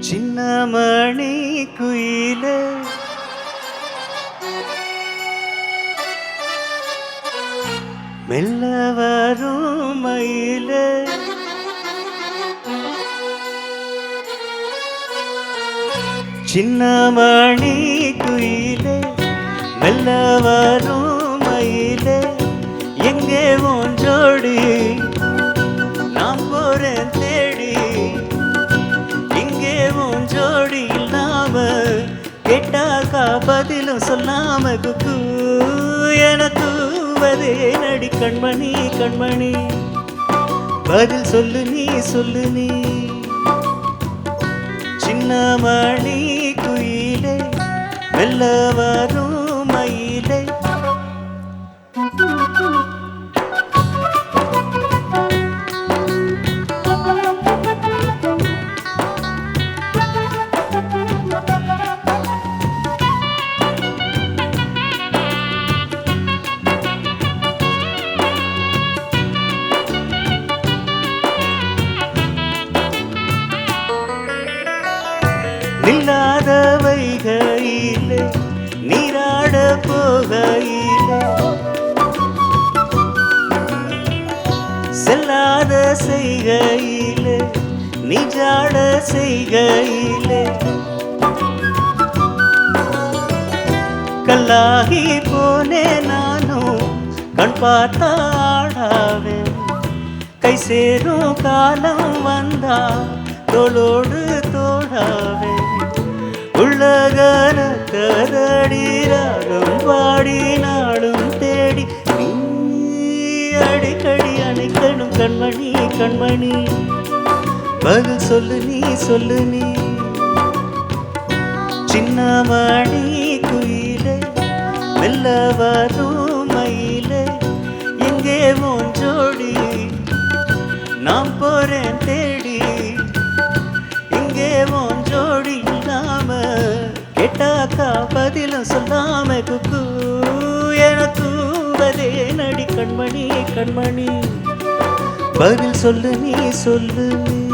சின்னமணி குயில மெல்ல வரும் மயில சின்னமணி குயில ஜோடி இல்லாம கேட்டாக்கா பதிலும் சொல்லாம குக்கு. என தூவதே நடி கண்மணி கண்மணி. பதில் சொல்லு நீ சொல்லு நீ. சின்ன மணி குயிலே மெல்லவா போகையிலே. செல்லாத செய்கையிலே நிஜாட செய்கையிலே. கல்லாகி போனே நானும் கண் பார்த்தாடாவேன் கை சேரும் காலம் வந்தா தோளோடு தோடாவே உள்ளகன கதடி நாளும் பாடி நாளும் தேடி. நீ அடிக்கடி அணைக்கணும் கண்மணி கண்மணி. பதில் சொல்லு நீ சொல்லு நீ. சின்ன மணி குயிலே மெல்ல வரும் மயிலே. எங்கே மூஞ்சோடி ஜோடி? நான் போறேன் தேடி. காக்கா பதிலும் சொல்லாம குக்கு. என தூவதே நடி கண்மணி கண்மணி. பதில் சொல்லு நீ சொல்லு நீ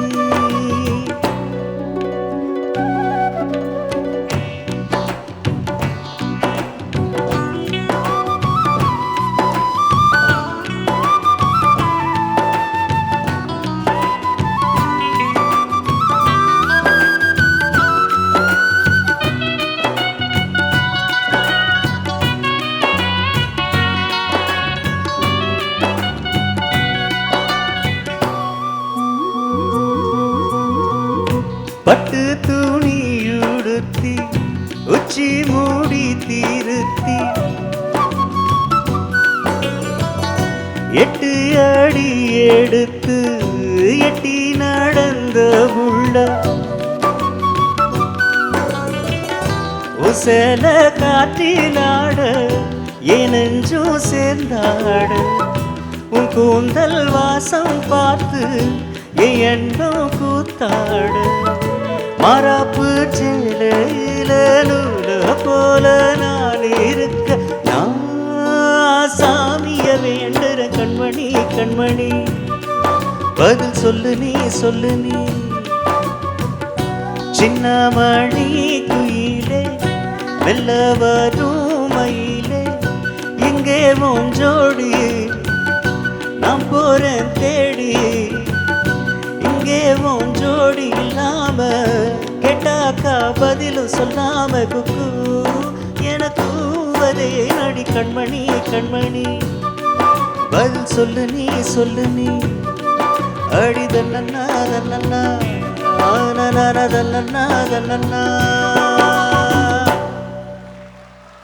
தீருத்தி எட்டு அடி எடுத்து எட்டி நடந்த உள்ள. உசல காற்றினாட ஏனெஞ்சும் சேர்ந்தாட. உன் கூந்தல் வாசம் பார்த்து என் எண்ணம் கூத்தாட. மரப்பு சேலையில நூல போல கண்மணி. பதில் சொல்லு நீ சொல்லு நீ. சின்ன மணி குயிலே மெல்ல வரும் மயிலே இங்கே உன் ஜோடி. நான் போறேன் தேடி இங்கே உன் ஜோடி இல்லாம. கேட்டாக்கா பதிலும் சொல்லாம குக்கு. எனக்கு வதே நடி கண்மணி கண்மணி. பதில் சொல்லு நீ சொல்லு நீ. அடிதல்லன்னா தல்லன்னா ஆனனா தல்லன்னா